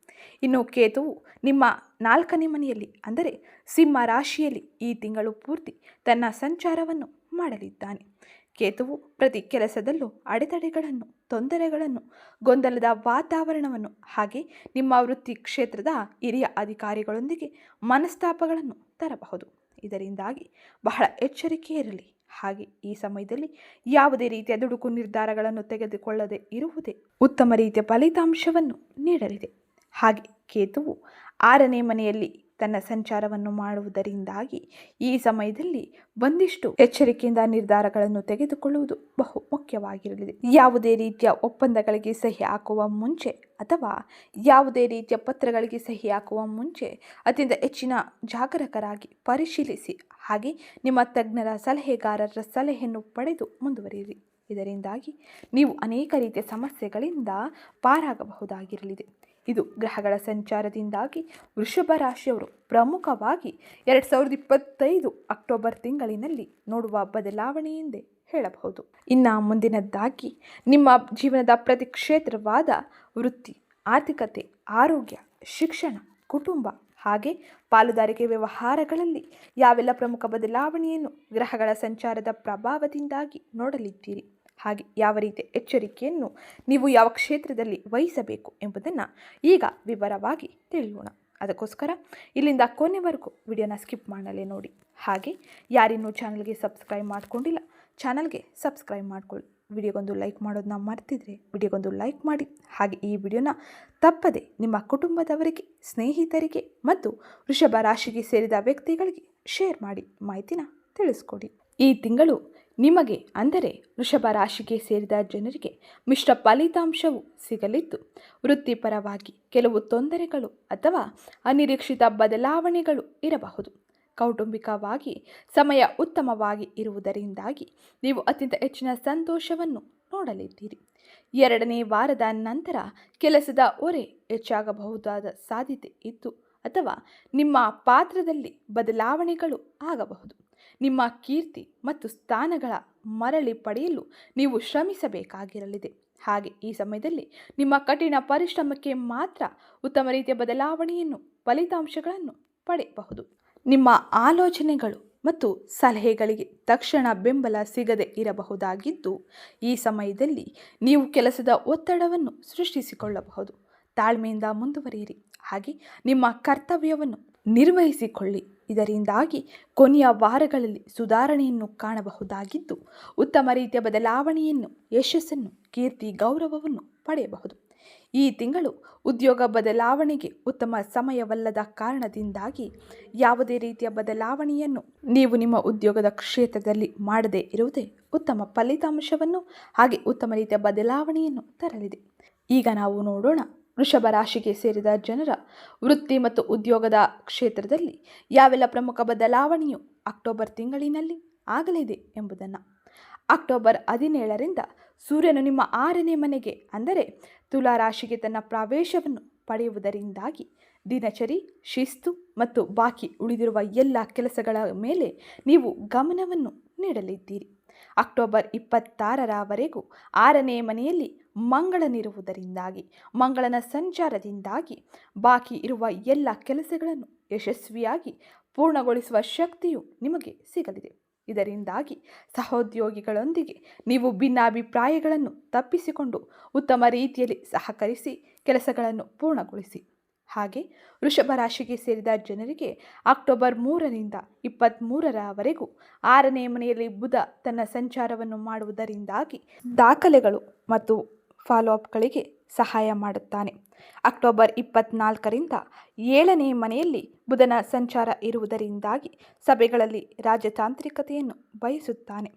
ಇನ್ನು ಕೇತುವು ನಿಮ್ಮ ನಾಲ್ಕನೇ ಮನೆಯಲ್ಲಿ, ಅಂದರೆ ಸಿಂಹ ರಾಶಿಯಲ್ಲಿ ಈ ತಿಂಗಳು ಪೂರ್ತಿ ತನ್ನ ಸಂಚಾರವನ್ನು ಮಾಡಲಿದ್ದಾನೆ. ಕೇತುವು ಪ್ರತಿ ಕೆಲಸದಲ್ಲೂ ಅಡೆತಡೆಗಳನ್ನು, ತೊಂದರೆಗಳನ್ನು, ಗೊಂದಲದ ವಾತಾವರಣವನ್ನು, ಹಾಗೆ ನಿಮ್ಮ ವೃತ್ತಿ ಕ್ಷೇತ್ರದ ಹಿರಿಯ ಅಧಿಕಾರಿಗಳೊಂದಿಗೆ ಮನಸ್ತಾಪಗಳನ್ನು ತರಬಹುದು. ಇದರಿಂದಾಗಿ ಬಹಳ ಎಚ್ಚರಿಕೆ ಇರಲಿ. ಹಾಗೆ ಈ ಸಮಯದಲ್ಲಿ ಯಾವುದೇ ರೀತಿಯ ದುಡುಕು ನಿರ್ಧಾರಗಳನ್ನು ತೆಗೆದುಕೊಳ್ಳದೆ ಇರುವುದೇ ಉತ್ತಮ ರೀತಿಯ ಫಲಿತಾಂಶವನ್ನು ನೀಡಲಿದೆ. ಹಾಗೆ ಕೇತುವು ಆರನೇ ಮನೆಯಲ್ಲಿ ತನ್ನ ಸಂಚಾರವನ್ನು ಮಾಡುವುದರಿಂದಾಗಿ ಈ ಸಮಯದಲ್ಲಿ ಒಂದಿಷ್ಟು ಎಚ್ಚರಿಕೆಯಿಂದ ನಿರ್ಧಾರಗಳನ್ನು ತೆಗೆದುಕೊಳ್ಳುವುದು ಬಹು ಮುಖ್ಯವಾಗಿರಲಿದೆ. ಯಾವುದೇ ರೀತಿಯ ಒಪ್ಪಂದಗಳಿಗೆ ಸಹಿ ಹಾಕುವ ಮುಂಚೆ ಅಥವಾ ಯಾವುದೇ ರೀತಿಯ ಪತ್ರಗಳಿಗೆ ಸಹಿ ಹಾಕುವ ಮುಂಚೆ ಅತ್ಯಂತ ಹೆಚ್ಚಿನ ಜಾಗರಕರಾಗಿ ಪರಿಶೀಲಿಸಿ, ಹಾಗೆ ನಿಮ್ಮ ತಜ್ಞರ ಸಲಹೆಗಾರರ ಸಲಹೆಯನ್ನು ಪಡೆದು ಮುಂದುವರಿಯಿರಿ. ಇದರಿಂದಾಗಿ ನೀವು ಅನೇಕ ರೀತಿಯ ಸಮಸ್ಯೆಗಳಿಂದ ಪಾರಾಗಬಹುದಾಗಿರಲಿದೆ. ಇದು ಗ್ರಹಗಳ ಸಂಚಾರದಿಂದಾಗಿ ವೃಷಭ ರಾಶಿಯವರು ಪ್ರಮುಖವಾಗಿ ಎರಡು ಸಾವಿರದ ಇಪ್ಪತ್ತೈದು ಅಕ್ಟೋಬರ್ ತಿಂಗಳಿನಲ್ಲಿ ನೋಡುವ ಬದಲಾವಣೆ ಎಂದೇ ಹೇಳಬಹುದು. ಇನ್ನು ಮುಂದಿನದ್ದಾಗಿ ನಿಮ್ಮ ಜೀವನದ ಪ್ರತಿ ಕ್ಷೇತ್ರವಾದ ವೃತ್ತಿ, ಆರ್ಥಿಕತೆ, ಆರೋಗ್ಯ, ಶಿಕ್ಷಣ, ಕುಟುಂಬ ಹಾಗೆ ಪಾಲುದಾರಿಕೆ ವ್ಯವಹಾರಗಳಲ್ಲಿ ಯಾವೆಲ್ಲ ಪ್ರಮುಖ ಬದಲಾವಣೆಯನ್ನು ಗ್ರಹಗಳ ಸಂಚಾರದ ಪ್ರಭಾವದಿಂದಾಗಿ ನೋಡಲಿದ್ದೀರಿ? ಹಾಗೆ ಯಾವ ರೀತಿಯ ಎಚ್ಚರಿಕೆಯನ್ನು ನೀವು ಯಾವ ಕ್ಷೇತ್ರದಲ್ಲಿ ವಹಿಸಬೇಕು ಎಂಬುದನ್ನು ಈಗ ವಿವರವಾಗಿ ತಿಳಿಯೋಣ. ಅದಕ್ಕೋಸ್ಕರ ಇಲ್ಲಿಂದ ಕೊನೆವರೆಗೂ ವಿಡಿಯೋನ ಸ್ಕಿಪ್ ಮಾಡಲೇ ನೋಡಿ. ಹಾಗೆ ಯಾರಿನ್ನೂ ಚಾನಲ್ಗೆ ಸಬ್ಸ್ಕ್ರೈಬ್ ಮಾಡ್ಕೊಂಡಿಲ್ಲ, ಚಾನಲ್ಗೆ ಸಬ್ಸ್ಕ್ರೈಬ್ ಮಾಡ್ಕೊಳ್ಳಿ. ವಿಡಿಯೋಗೊಂದು ಲೈಕ್ ಮಾಡೋದನ್ನ ಮರ್ತಿದ್ರೆ ವಿಡಿಯೋಗೊಂದು ಲೈಕ್ ಮಾಡಿ. ಹಾಗೆ ಈ ವಿಡಿಯೋನ ತಪ್ಪದೆ ನಿಮ್ಮ ಕುಟುಂಬದವರಿಗೆ, ಸ್ನೇಹಿತರಿಗೆ ಮತ್ತು ವೃಷಭ ರಾಶಿಗೆ ಸೇರಿದ ವ್ಯಕ್ತಿಗಳಿಗೆ ಶೇರ್ ಮಾಡಿ ಮಾಹಿತಿನ ತಿಳಿಸ್ಕೊಡಿ. ಈ ತಿಂಗಳು ನಿಮಗೆ, ಅಂದರೆ ವೃಷಭ ರಾಶಿಗೆ ಸೇರಿದ ಜನರಿಗೆ ಮಿಶ್ರ ಫಲಿತಾಂಶವು ಸಿಗಲಿದ್ದು, ವೃತ್ತಿಪರವಾಗಿ ಕೆಲವು ತೊಂದರೆಗಳು ಅಥವಾ ಅನಿರೀಕ್ಷಿತ ಬದಲಾವಣೆಗಳು ಇರಬಹುದು. ಕೌಟುಂಬಿಕವಾಗಿ ಸಮಯ ಉತ್ತಮವಾಗಿ ಇರುವುದರಿಂದಾಗಿ ನೀವು ಅತ್ಯಂತ ಹೆಚ್ಚಿನ ಸಂತೋಷವನ್ನು ನೋಡಲಿದ್ದೀರಿ. ಎರಡನೇ ವಾರದ ನಂತರ ಕೆಲಸದ ಹೊರೆ ಹೆಚ್ಚಾಗಬಹುದಾದ ಸಾಧ್ಯತೆ ಇತ್ತು ಅಥವಾ ನಿಮ್ಮ ಪಾತ್ರದಲ್ಲಿ ಬದಲಾವಣೆಗಳು ಆಗಬಹುದು. ನಿಮ್ಮ ಕೀರ್ತಿ ಮತ್ತು ಸ್ಥಾನಗಳ ಮರಳಿ ಪಡೆಯಲು ನೀವು ಶ್ರಮಿಸಬೇಕಾಗಿರಲಿದೆ. ಹಾಗೆ ಈ ಸಮಯದಲ್ಲಿ ನಿಮ್ಮ ಕಠಿಣ ಪರಿಶ್ರಮಕ್ಕೆ ಮಾತ್ರ ಉತ್ತಮ ರೀತಿಯ ಬದಲಾವಣೆಯನ್ನು, ಫಲಿತಾಂಶಗಳನ್ನು ಪಡೆಯಬಹುದು. ನಿಮ್ಮ ಆಲೋಚನೆಗಳು ಮತ್ತು ಸಲಹೆಗಳಿಗೆ ತಕ್ಷಣ ಬೆಂಬಲ ಸಿಗದೆ ಇರಬಹುದಾಗಿದ್ದು, ಈ ಸಮಯದಲ್ಲಿ ನೀವು ಕೆಲಸದ ಒತ್ತಡವನ್ನು ಸೃಷ್ಟಿಸಿಕೊಳ್ಳಬಹುದು. ತಾಳ್ಮೆಯಿಂದ ಮುಂದುವರಿಯಿರಿ. ಹಾಗೆ ನಿಮ್ಮ ಕರ್ತವ್ಯವನ್ನು ನಿರ್ವಹಿಸಿಕೊಳ್ಳಿ. ಇದರಿಂದಾಗಿ ಕೊನೆಯ ವಾರಗಳಲ್ಲಿ ಸುಧಾರಣೆಯನ್ನು ಕಾಣಬಹುದಾಗಿದ್ದು, ಉತ್ತಮ ರೀತಿಯ ಬದಲಾವಣೆಯನ್ನು, ಯಶಸ್ಸನ್ನು, ಕೀರ್ತಿ, ಗೌರವವನ್ನು ಪಡೆಯಬಹುದು. ಈ ತಿಂಗಳು ಉದ್ಯೋಗ ಬದಲಾವಣೆಗೆ ಉತ್ತಮ ಸಮಯವಲ್ಲದ ಕಾರಣದಿಂದಾಗಿ ಯಾವುದೇ ರೀತಿಯ ಬದಲಾವಣೆಯನ್ನು ನೀವು ನಿಮ್ಮ ಉದ್ಯೋಗದ ಕ್ಷೇತ್ರದಲ್ಲಿ ಮಾಡದೇ ಇರುವುದೇ ಉತ್ತಮ ಫಲಿತಾಂಶವನ್ನು ಹಾಗೆ ಉತ್ತಮ ರೀತಿಯ ಬದಲಾವಣೆಯನ್ನು ತರಲಿದೆ. ಈಗ ನಾವು ನೋಡೋಣ ವೃಷಭ ರಾಶಿಗೆ ಸೇರಿದ ಜನರ ವೃತ್ತಿ ಮತ್ತು ಉದ್ಯೋಗದ ಕ್ಷೇತ್ರದಲ್ಲಿ ಯಾವೆಲ್ಲ ಪ್ರಮುಖ ಬದಲಾವಣೆಯು ಅಕ್ಟೋಬರ್ ತಿಂಗಳಿನಲ್ಲಿ ಆಗಲಿದೆ ಎಂಬುದನ್ನು. ಅಕ್ಟೋಬರ್ ಹದಿನೇಳರಿಂದ ಸೂರ್ಯನು ನಿಮ್ಮ ಆರನೇ ಮನೆಗೆ, ಅಂದರೆ ತುಲಾ ರಾಶಿಗೆ ತನ್ನ ಪ್ರವೇಶವನ್ನು ಪಡೆಯುವುದರಿಂದಾಗಿ ದಿನಚರಿ, ಶಿಸ್ತು ಮತ್ತು ಬಾಕಿ ಉಳಿದಿರುವ ಎಲ್ಲ ಕೆಲಸಗಳ ಮೇಲೆ ನೀವು ಗಮನವನ್ನು ನೀಡಲಿದ್ದೀರಿ. ಅಕ್ಟೋಬರ್ ಇಪ್ಪತ್ತಾರರವರೆಗೂ ಆರನೇ ಮನೆಯಲ್ಲಿ ಮಂಗಳನಿರುವುದರಿಂದಾಗಿ ಮಂಗಳನ ಸಂಚಾರದಿಂದಾಗಿ ಬಾಕಿ ಇರುವ ಎಲ್ಲ ಕೆಲಸಗಳನ್ನು ಯಶಸ್ವಿಯಾಗಿ ಪೂರ್ಣಗೊಳಿಸುವ ಶಕ್ತಿಯು ನಿಮಗೆ ಸಿಗಲಿದೆ. ಇದರಿಂದಾಗಿ ಸಹೋದ್ಯೋಗಿಗಳೊಂದಿಗೆ ನೀವು ಭಿನ್ನಾಭಿಪ್ರಾಯಗಳನ್ನು ತಪ್ಪಿಸಿಕೊಂಡು ಉತ್ತಮ ರೀತಿಯಲ್ಲಿ ಸಹಕರಿಸಿ, ಕೆಲಸಗಳನ್ನು ಪೂರ್ಣಗೊಳಿಸಿ. ಹಾಗೆ ವೃಷಭ ರಾಶಿಗೆ ಸೇರಿದ ಜನರಿಗೆ ಅಕ್ಟೋಬರ್ ಮೂರರಿಂದ ಇಪ್ಪತ್ತ್ಮೂರರವರೆಗೂ ಆರನೇ ಮನೆಯಲ್ಲಿ ಬುಧ ತನ್ನ ಸಂಚಾರವನ್ನು ಮಾಡುವುದರಿಂದಾಗಿ ದಾಖಲೆಗಳು ಮತ್ತು ಫಾಲೋ ಅಪ್ಗಳಿಗೆ ಸಹಾಯ ಮಾಡುತ್ತಾನೆ. ಅಕ್ಟೋಬರ್ ಇಪ್ಪತ್ನಾಲ್ಕರಿಂದ ಏಳನೇ ಮನೆಯಲ್ಲಿ ಬುಧನ ಸಂಚಾರ ಇರುವುದರಿಂದಾಗಿ ಸಭೆಗಳಲ್ಲಿ ರಾಜತಾಂತ್ರಿಕತೆಯನ್ನು ಬಯಸುತ್ತಾನೆ.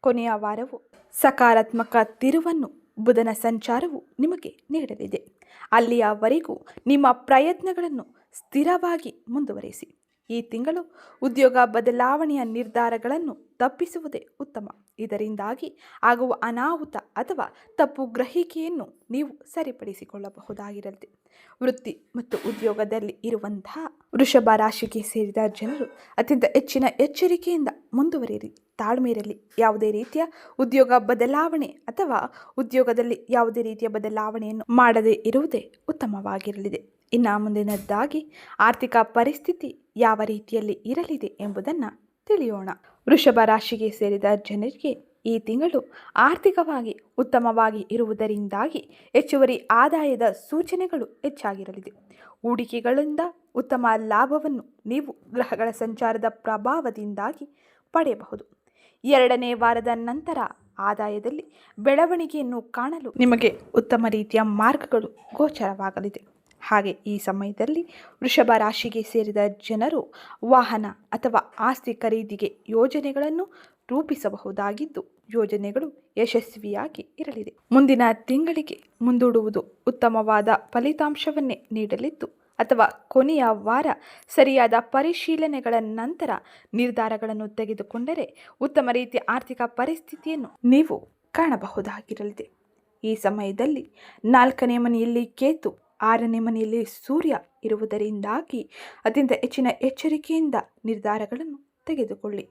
ಕೊನೆಯ ವಾರವು ಸಕಾರಾತ್ಮಕ ತಿರುವನ್ನು ಬುಧನ ಸಂಚಾರವು ನಿಮಗೆ ನೀಡಲಿದೆ. ಅಲ್ಲಿಯವರೆಗೂ ನಿಮ್ಮ ಪ್ರಯತ್ನಗಳನ್ನು ಸ್ಥಿರವಾಗಿ ಮುಂದುವರಿಸಿ. ಈ ತಿಂಗಳು ಉದ್ಯೋಗ ಬದಲಾವಣೆಯ ನಿರ್ಧಾರಗಳನ್ನು ತಪ್ಪಿಸುವುದೇ ಉತ್ತಮ. ಇದರಿಂದಾಗಿ ಆಗುವ ಅನಾಹುತ ಅಥವಾ ತಪ್ಪು ಗ್ರಹಿಕೆಯನ್ನು ನೀವು ಸರಿಪಡಿಸಿಕೊಳ್ಳಬಹುದಾಗಿರಲಿದೆ ವೃತ್ತಿ ಮತ್ತು ಉದ್ಯೋಗದಲ್ಲಿ ಇರುವಂತಹ ವೃಷಭ ರಾಶಿಗೆ ಸೇರಿದ ಜನರು ಅತ್ಯಂತ ಹೆಚ್ಚಿನ ಎಚ್ಚರಿಕೆಯಿಂದ ಮುಂದುವರಿಯಿರಿ. ತಾಳ್ಮೆಯಲ್ಲಿ ಯಾವುದೇ ರೀತಿಯ ಉದ್ಯೋಗ ಬದಲಾವಣೆ ಅಥವಾ ಉದ್ಯೋಗದಲ್ಲಿ ಯಾವುದೇ ರೀತಿಯ ಬದಲಾವಣೆಯನ್ನು ಮಾಡದೇ ಇರುವುದೇ ಉತ್ತಮವಾಗಿರಲಿದೆ. ಇನ್ನು ಮುಂದಿನದ್ದಾಗಿ ಆರ್ಥಿಕ ಪರಿಸ್ಥಿತಿ ಯಾವ ರೀತಿಯಲ್ಲಿ ಇರಲಿದೆ ಎಂಬುದನ್ನು ತಿಳಿಯೋಣ. ವೃಷಭ ರಾಶಿಗೆ ಸೇರಿದ ಜನರಿಗೆ ಈ ತಿಂಗಳು ಆರ್ಥಿಕವಾಗಿ ಉತ್ತಮವಾಗಿ ಇರುವುದರಿಂದಾಗಿ ಹೆಚ್ಚುವರಿ ಆದಾಯದ ಸೂಚನೆಗಳು ಹೆಚ್ಚಾಗಿರಲಿದೆ. ಹೂಡಿಕೆಗಳಿಂದ ಉತ್ತಮ ಲಾಭವನ್ನು ನೀವು ಗ್ರಹಗಳ ಸಂಚಾರದ ಪ್ರಭಾವದಿಂದಾಗಿ ಪಡೆಯಬಹುದು. ಎರಡನೇ ವಾರದ ನಂತರ ಆದಾಯದಲ್ಲಿ ಬೆಳವಣಿಗೆಯನ್ನು ಕಾಣಲು ನಿಮಗೆ ಉತ್ತಮ ರೀತಿಯ ಮಾರ್ಗಗಳು ಗೋಚರವಾಗಲಿದೆ. ಹಾಗೆ ಈ ಸಮಯದಲ್ಲಿ ವೃಷಭ ರಾಶಿಗೆ ಸೇರಿದ ಜನರು ವಾಹನ ಅಥವಾ ಆಸ್ತಿ ಖರೀದಿಗೆ ಯೋಜನೆಗಳನ್ನು ರೂಪಿಸಬಹುದಾಗಿದ್ದು ಯೋಜನೆಗಳು ಯಶಸ್ವಿಯಾಗಿ ಇರಲಿದೆ. ಮುಂದಿನ ತಿಂಗಳಿಗೆ ಮುಂದೂಡುವುದು ಉತ್ತಮವಾದ ಫಲಿತಾಂಶವನ್ನೇ ನೀಡಲಿದ್ದು, ಅಥವಾ ಕೊನೆಯ ವಾರ ಸರಿಯಾದ ಪರಿಶೀಲನೆಗಳ ನಂತರ ನಿರ್ಧಾರಗಳನ್ನು ತೆಗೆದುಕೊಂಡರೆ ಉತ್ತಮ ರೀತಿಯ ಆರ್ಥಿಕ ಪರಿಸ್ಥಿತಿಯನ್ನು ನೀವು ಕಾಣಬಹುದಾಗಿರಲಿದೆ. ಈ ಸಮಯದಲ್ಲಿ ನಾಲ್ಕನೇ ಮನೆಯಲ್ಲಿ ಕೇತು, ಆರನೇ ಮನೆಯಲ್ಲಿ ಸೂರ್ಯ ಇರುವುದರಿಂದಾಗಿ ಅತ್ಯಂತ ಹೆಚ್ಚಿನ ಎಚ್ಚರಿಕೆಯಿಂದ ನಿರ್ಧಾರಗಳನ್ನು ತೆಗೆದುಕೊಳ್ಳಿ.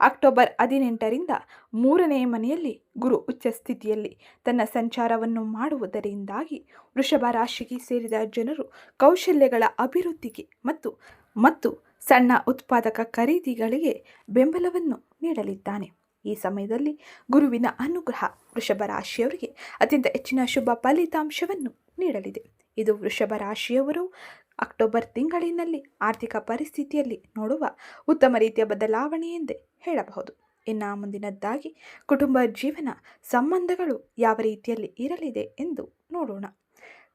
ಅಕ್ಟೋಬರ್ ಹದಿನೆಂಟರಿಂದ ಮೂರನೇ ಮನೆಯಲ್ಲಿ ಗುರು ಉಚ್ಚ ಸ್ಥಿತಿಯಲ್ಲಿ ತನ್ನ ಸಂಚಾರವನ್ನು ಮಾಡುವುದರಿಂದಾಗಿ ವೃಷಭ ರಾಶಿಗೆ ಸೇರಿದ ಜನರು ಕೌಶಲ್ಯಗಳ ಅಭಿವೃದ್ಧಿಗೆ ಮತ್ತು ಮತ್ತು ಸಣ್ಣ ಉತ್ಪಾದಕ ಖರೀದಿಗಳಿಗೆ ಬೆಂಬಲವನ್ನು ನೀಡಲಿದ್ದಾನೆ. ಈ ಸಮಯದಲ್ಲಿ ಗುರುವಿನ ಅನುಗ್ರಹ ವೃಷಭ ರಾಶಿಯವರಿಗೆ ಅತ್ಯಂತ ಹೆಚ್ಚಿನ ಶುಭ ಫಲಿತಾಂಶವನ್ನು ನೀಡಲಿದೆ. ಇದು ವೃಷಭ ರಾಶಿಯವರು ಅಕ್ಟೋಬರ್ ತಿಂಗಳಿನಲ್ಲಿ ಆರ್ಥಿಕ ಪರಿಸ್ಥಿತಿಯಲ್ಲಿ ನೋಡುವ ಉತ್ತಮ ರೀತಿಯ ಬದಲಾವಣೆ ಎಂದೇ ಹೇಳಬಹುದು. ಇನ್ನು ಮುಂದಿನದ್ದಾಗಿ, ಕುಟುಂಬ ಜೀವನ ಸಂಬಂಧಗಳು ಯಾವ ರೀತಿಯಲ್ಲಿ ಇರಲಿದೆ ಎಂದು ನೋಡೋಣ.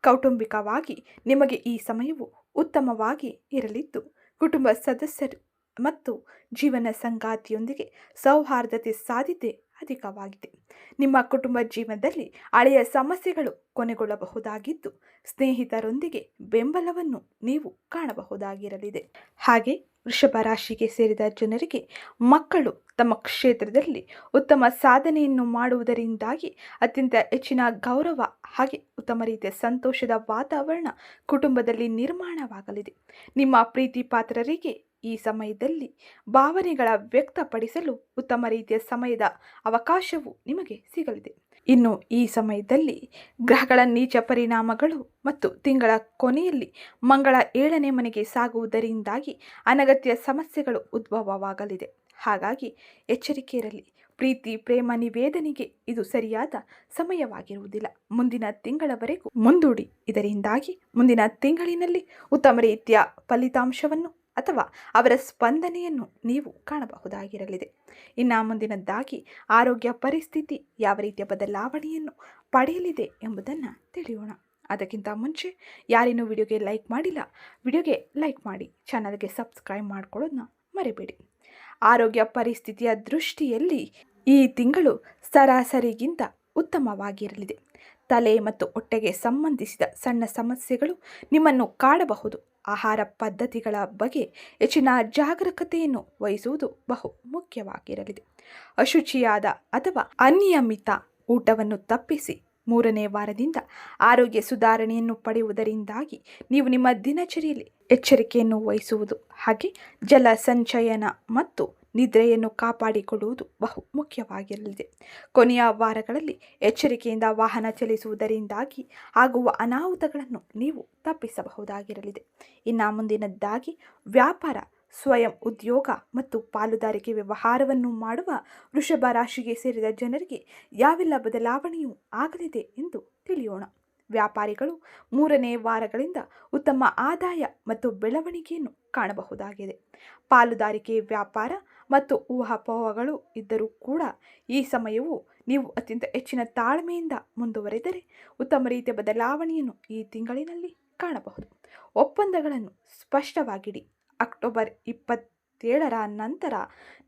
ಕೌಟುಂಬಿಕವಾಗಿ ನಿಮಗೆ ಈ ಸಮಯವು ಉತ್ತಮವಾಗಿ ಇರಲಿದ್ದು, ಕುಟುಂಬ ಸದಸ್ಯರು ಮತ್ತು ಜೀವನ ಸಂಗಾತಿಯೊಂದಿಗೆ ಸೌಹಾರ್ದತೆ ಸಾಧ್ಯತೆ ಅಧಿಕವಾಗಿದೆ. ನಿಮ್ಮ ಕುಟುಂಬ ಜೀವನದಲ್ಲಿ ಹಳೆಯ ಸಮಸ್ಯೆಗಳು ಕೊನೆಗೊಳ್ಳಬಹುದಾಗಿದ್ದು, ಸ್ನೇಹಿತರೊಂದಿಗೆ ಬೆಂಬಲವನ್ನು ನೀವು ಕಾಣಬಹುದಾಗಿರಲಿದೆ. ಹಾಗೆ ವೃಷಭ ರಾಶಿಗೆ ಸೇರಿದ ಜನರಿಗೆ ಮಕ್ಕಳು ತಮ್ಮ ಕ್ಷೇತ್ರದಲ್ಲಿ ಉತ್ತಮ ಸಾಧನೆಯನ್ನು ಮಾಡುವುದರಿಂದಾಗಿ ಅತ್ಯಂತ ಹೆಚ್ಚಿನ ಗೌರವ ಹಾಗೆ ಉತ್ತಮ ರೀತಿಯ ಸಂತೋಷದ ವಾತಾವರಣ ಕುಟುಂಬದಲ್ಲಿ ನಿರ್ಮಾಣವಾಗಲಿದೆ. ನಿಮ್ಮ ಪ್ರೀತಿ ಪಾತ್ರರಿಗೆ ಈ ಸಮಯದಲ್ಲಿ ಭಾವನೆಗಳ ವ್ಯಕ್ತಪಡಿಸಲು ಉತ್ತಮ ರೀತಿಯ ಸಮಯದ ಅವಕಾಶವು ನಿಮಗೆ ಸಿಗಲಿದೆ. ಇನ್ನು ಈ ಸಮಯದಲ್ಲಿ ಗ್ರಹಗಳ ನೀಚ ಪರಿಣಾಮಗಳು ಮತ್ತು ತಿಂಗಳ ಕೊನೆಯಲ್ಲಿ ಮಂಗಳ ಏಳನೇ ಮನೆಗೆ ಸಾಗುವುದರಿಂದಾಗಿ ಅನಗತ್ಯ ಸಮಸ್ಯೆಗಳು ಉದ್ಭವವಾಗಲಿದೆ. ಹಾಗಾಗಿ ಎಚ್ಚರಿಕೆ ಇರಲಿ ಪ್ರೀತಿ, ಪ್ರೇಮ ನಿವೇದನೆಗೆ ಇದು ಸರಿಯಾದ ಸಮಯವಾಗಿರುವುದಿಲ್ಲ. ಮುಂದಿನ ತಿಂಗಳವರೆಗೂ ಮುಂದೂಡಿ. ಇದರಿಂದಾಗಿ ಮುಂದಿನ ತಿಂಗಳಿನಲ್ಲಿ ಉತ್ತಮ ರೀತಿಯ ಫಲಿತಾಂಶವನ್ನು ಅಥವಾ ಅವರ ಸ್ಪಂದನೆಯನ್ನು ನೀವು ಕಾಣಬಹುದಾಗಿರಲಿದೆ. ಇನ್ನು ಮುಂದಿನದ್ದಾಗಿ ಆರೋಗ್ಯ ಪರಿಸ್ಥಿತಿ ಯಾವ ರೀತಿಯ ಬದಲಾವಣೆಯನ್ನು ಪಡೆಯಲಿದೆ ಎಂಬುದನ್ನು ತಿಳಿಯೋಣ. ಅದಕ್ಕಿಂತ ಮುಂಚೆ ಯಾರೇನೂ ವಿಡಿಯೋಗೆ ಲೈಕ್ ಮಾಡಿಲ್ಲ, ವಿಡಿಯೋಗೆ ಲೈಕ್ ಮಾಡಿ, ಚಾನಲ್ಗೆ ಸಬ್ಸ್ಕ್ರೈಬ್ ಮಾಡ್ಕೊಳ್ಳೋದನ್ನ ಮರಿಬೇಡಿ. ಆರೋಗ್ಯ ಪರಿಸ್ಥಿತಿಯ ದೃಷ್ಟಿಯಲ್ಲಿ ಈ ತಿಂಗಳು ಸರಾಸರಿಗಿಂತ ಉತ್ತಮವಾಗಿರಲಿದೆ. ತಲೆ ಮತ್ತು ಹೊಟ್ಟೆಗೆ ಸಂಬಂಧಿಸಿದ ಸಣ್ಣ ಸಮಸ್ಯೆಗಳು ನಿಮ್ಮನ್ನು ಕಾಡಬಹುದು. ಆಹಾರ ಪದ್ಧತಿಗಳ ಬಗ್ಗೆ ಹೆಚ್ಚಿನ ಜಾಗರೂಕತೆಯನ್ನು ವಹಿಸುವುದು ಬಹು ಮುಖ್ಯವಾಗಿರಲಿದೆ. ಅಶುಚಿಯಾದ ಅಥವಾ ಅನಿಯಮಿತ ಊಟವನ್ನು ತಪ್ಪಿಸಿ ಮೂರನೇ ವಾರದಿಂದ ಆರೋಗ್ಯ ಸುಧಾರಣೆಯನ್ನು ಪಡೆಯುವುದರಿಂದಾಗಿ ನೀವು ನಿಮ್ಮ ದಿನಚರಿಯಲ್ಲಿ ಎಚ್ಚರಿಕೆಯನ್ನು ವಹಿಸುವುದು. ಹಾಗೆ ಜಲ ಸಂಚಯನ ಮತ್ತು ನಿದ್ರೆಯನ್ನು ಕಾಪಾಡಿಕೊಳ್ಳುವುದು ಬಹು ಮುಖ್ಯವಾಗಿರಲಿದೆ. ಕೊನೆಯ ವಾರಗಳಲ್ಲಿ ಎಚ್ಚರಿಕೆಯಿಂದ ವಾಹನ ಚಲಿಸುವುದರಿಂದಾಗಿ ಆಗುವ ಅನಾಹುತಗಳನ್ನು ನೀವು ತಪ್ಪಿಸಬಹುದಾಗಿರಲಿದೆ. ಇನ್ನು ಮುಂದಿನದ್ದಾಗಿ ವ್ಯಾಪಾರ, ಸ್ವಯಂ ಉದ್ಯೋಗ ಮತ್ತು ಪಾಲುದಾರಿಕೆ ವ್ಯವಹಾರವನ್ನು ಮಾಡುವ ವೃಷಭ ರಾಶಿಗೆ ಸೇರಿದ ಜನರಿಗೆ ಯಾವೆಲ್ಲ ಬದಲಾವಣೆಯೂ ಆಗಲಿದೆ ಎಂದು ತಿಳಿಯೋಣ. ವ್ಯಾಪಾರಿಗಳು ಮೂರನೇ ವಾರಗಳಿಂದ ಉತ್ತಮ ಆದಾಯ ಮತ್ತು ಬೆಳವಣಿಗೆಯನ್ನು ಕಾಣಬಹುದಾಗಿದೆ. ಪಾಲುದಾರಿಕೆ ವ್ಯಾಪಾರ ಮತ್ತು ಊಹಾಪೋಹಗಳು ಇದ್ದರೂ ಕೂಡ ಈ ಸಮಯವು ನೀವು ಅತ್ಯಂತ ಹೆಚ್ಚಿನ ತಾಳ್ಮೆಯಿಂದ ಮುಂದುವರೆದರೆ ಉತ್ತಮ ರೀತಿಯ ಬದಲಾವಣೆಯನ್ನು ಈ ತಿಂಗಳಿನಲ್ಲಿ ಕಾಣಬಹುದು. ಒಪ್ಪಂದಗಳನ್ನು ಸ್ಪಷ್ಟವಾಗಿಡಿ. ಅಕ್ಟೋಬರ್ ಇಪ್ಪತ್ತೇಳರ ನಂತರ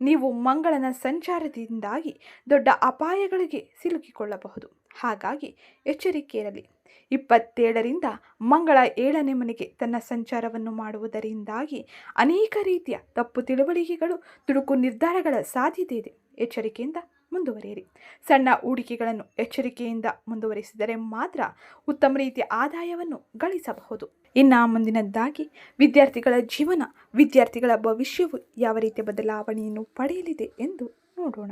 ನೀವು ಮಂಗಳನ ಸಂಚಾರದಿಂದಾಗಿ ದೊಡ್ಡ ಅಪಾಯಗಳಿಗೆ ಸಿಲುಕಿಕೊಳ್ಳಬಹುದು. ಹಾಗಾಗಿ ಎಚ್ಚರಿಕೆ ಇರಲಿ ಇಪ್ಪತ್ತೇಳರಿಂದ ಮಂಗಳ ಏಳನೇ ಮನೆಗೆ ತನ್ನ ಸಂಚಾರವನ್ನು ಮಾಡುವುದರಿಂದಾಗಿ ಅನೇಕ ರೀತಿಯ ತಪ್ಪು ತಿಳುವಳಿಕೆಗಳು ತುಡುಕು ನಿರ್ಧಾರಗಳ ಸಾಧ್ಯತೆ ಇದೆ. ಎಚ್ಚರಿಕೆಯಿಂದ ಮುಂದುವರಿಯಿರಿ. ಸಣ್ಣ ಹೂಡಿಕೆಗಳನ್ನು ಎಚ್ಚರಿಕೆಯಿಂದ ಮುಂದುವರಿಸಿದರೆ ಮಾತ್ರ ಉತ್ತಮ ರೀತಿಯ ಆದಾಯವನ್ನು ಗಳಿಸಬಹುದು. ಇನ್ನು ಮುಂದಿನದ್ದಾಗಿ, ವಿದ್ಯಾರ್ಥಿಗಳ ಜೀವನ, ವಿದ್ಯಾರ್ಥಿಗಳ ಭವಿಷ್ಯವು ಯಾವ ರೀತಿಯ ಬದಲಾವಣೆಯನ್ನು ಪಡೆಯಲಿದೆ ಎಂದು ನೋಡೋಣ.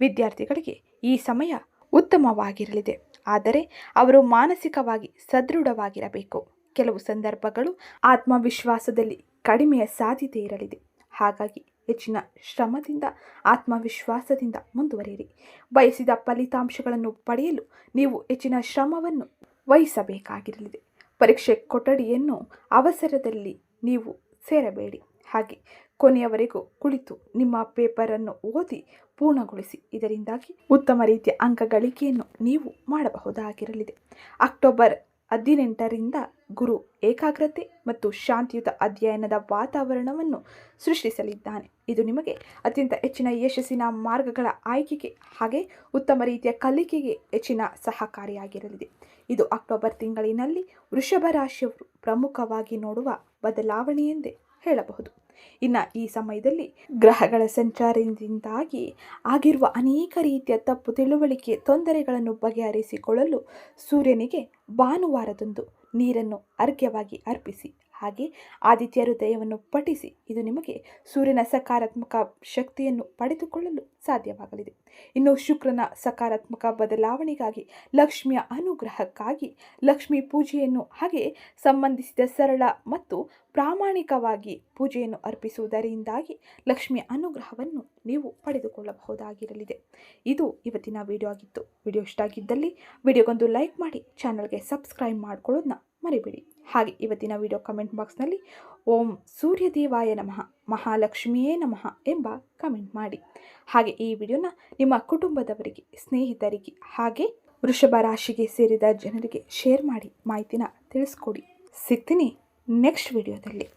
ವಿದ್ಯಾರ್ಥಿಗಳಿಗೆ ಈ ಸಮಯ ಉತ್ತಮವಾಗಿರಲಿದೆ. ಆದರೆ ಅವರು ಮಾನಸಿಕವಾಗಿ ಸದೃಢವಾಗಿರಬೇಕು. ಕೆಲವು ಸಂದರ್ಭಗಳು ಆತ್ಮವಿಶ್ವಾಸದಲ್ಲಿ ಕಡಿಮೆಯ ಸಾಧ್ಯತೆ ಇರಲಿದೆ. ಹಾಗಾಗಿ ಹೆಚ್ಚಿನ ಶ್ರಮದಿಂದ, ಆತ್ಮವಿಶ್ವಾಸದಿಂದ ಮುಂದುವರಿಯಿರಿ. ಬಯಸಿದ ಫಲಿತಾಂಶಗಳನ್ನು ಪಡೆಯಲು ನೀವು ಹೆಚ್ಚಿನ ಶ್ರಮವನ್ನು ವಹಿಸಬೇಕಾಗಿರಲಿದೆ. ಪರೀಕ್ಷೆ ಕೊಠಡಿಯನ್ನು ಅವಸರದಲ್ಲಿ ನೀವು ಸೇರಬೇಡಿ. ಹಾಗೆ ಕೊನೆಯವರೆಗೂ ಕುಳಿತು ನಿಮ್ಮ ಪೇಪರನ್ನು ಓದಿ ಪೂರ್ಣಗೊಳಿಸಿ. ಇದರಿಂದಾಗಿ ಉತ್ತಮ ರೀತಿಯ ಅಂಕ ಗಳಿಕೆಯನ್ನು ನೀವು ಮಾಡಬಹುದಾಗಿರಲಿದೆ. ಅಕ್ಟೋಬರ್ ಹದಿನೆಂಟರಿಂದ ಗುರು ಏಕಾಗ್ರತೆ ಮತ್ತು ಶಾಂತಿಯುತ ಅಧ್ಯಯನದ ವಾತಾವರಣವನ್ನು ಸೃಷ್ಟಿಸಲಿದ್ದಾನೆ. ಇದು ನಿಮಗೆ ಅತ್ಯಂತ ಹೆಚ್ಚಿನ ಯಶಸ್ಸಿನ ಮಾರ್ಗಗಳ ಆಯ್ಕೆಗೆ ಹಾಗೆ ಉತ್ತಮ ರೀತಿಯ ಕಲಿಕೆಗೆ ಹೆಚ್ಚಿನ ಸಹಕಾರಿಯಾಗಿರಲಿದೆ. ಇದು ಅಕ್ಟೋಬರ್ ತಿಂಗಳಿನಲ್ಲಿ ವೃಷಭ ರಾಶಿಯವರು ಪ್ರಮುಖವಾಗಿ ನೋಡುವ ಬದಲಾವಣೆಯೆಂದೇ ಹೇಳಬಹುದು. ಇನ್ನು ಈ ಸಮಯದಲ್ಲಿ ಗ್ರಹಗಳ ಸಂಚಾರದಿಂದಾಗಿ ಆಗಿರುವ ಅನೇಕ ರೀತಿಯ ತಪ್ಪು ತಿಳುವಳಿಕೆ, ತೊಂದರೆಗಳನ್ನು ಬಗೆಹರಿಸಿಕೊಳ್ಳಲು ಸೂರ್ಯನಿಗೆ ಭಾನುವಾರದಂದು ನೀರನ್ನು ಅರ್ಘ್ಯವಾಗಿ ಅರ್ಪಿಸಿ ಹಾಗೆ ಆದಿತ್ಯ ಹೃದಯವನ್ನು ಪಠಿಸಿ, ಇದು ನಿಮಗೆ ಸೂರ್ಯನ ಸಕಾರಾತ್ಮಕ ಶಕ್ತಿಯನ್ನು ಪಡೆದುಕೊಳ್ಳಲು ಸಾಧ್ಯವಾಗಲಿದೆ. ಇನ್ನು ಶುಕ್ರನ ಸಕಾರಾತ್ಮಕ ಬದಲಾವಣೆಗಾಗಿ, ಲಕ್ಷ್ಮಿಯ ಅನುಗ್ರಹಕ್ಕಾಗಿ, ಲಕ್ಷ್ಮಿ ಪೂಜೆಯನ್ನು ಹಾಗೆ ಸಂಬಂಧಿಸಿದ ಸರಳ ಮತ್ತು ಪ್ರಾಮಾಣಿಕವಾಗಿ ಪೂಜೆಯನ್ನು ಅರ್ಪಿಸುವುದರಿಂದಾಗಿ ಲಕ್ಷ್ಮಿಯ ಅನುಗ್ರಹವನ್ನು ನೀವು ಪಡೆದುಕೊಳ್ಳಬಹುದಾಗಿರಲಿದೆ. ಇದು ಇವತ್ತಿನ ವಿಡಿಯೋ ಆಗಿತ್ತು. ವಿಡಿಯೋ ಇಷ್ಟ ಆಗಿದ್ದಲ್ಲಿ ವಿಡಿಯೋಗೊಂದು ಲೈಕ್ ಮಾಡಿ ಚಾನಲ್ಗೆ ಸಬ್ಸ್ಕ್ರೈಬ್ ಮಾಡಿಕೊಳ್ಳೋದನ್ನ ಮರಿಬೇಡಿ. ಹಾಗೆ ಇವತ್ತಿನ ವಿಡಿಯೋ ಕಮೆಂಟ್ ಬಾಕ್ಸ್ನಲ್ಲಿ ಓಂ ಸೂರ್ಯದೇವಾಯ ನಮಃ, ಮಹಾಲಕ್ಷ್ಮಿಯೇ ನಮಃ ಎಂಬ ಕಮೆಂಟ್ ಮಾಡಿ. ಹಾಗೆ ಈ ವಿಡಿಯೋನ ನಿಮ್ಮ ಕುಟುಂಬದವರಿಗೆ, ಸ್ನೇಹಿತರಿಗೆ ಹಾಗೆ ವೃಷಭ ರಾಶಿಗೆ ಸೇರಿದ ಜನರಿಗೆ ಶೇರ್ ಮಾಡಿ ಮಾಹಿತಿನ ತಿಳಿಸ್ಕೊಡಿ. ಸಿಗ್ತೀನಿ ನೆಕ್ಸ್ಟ್ ವಿಡಿಯೋದಲ್ಲಿ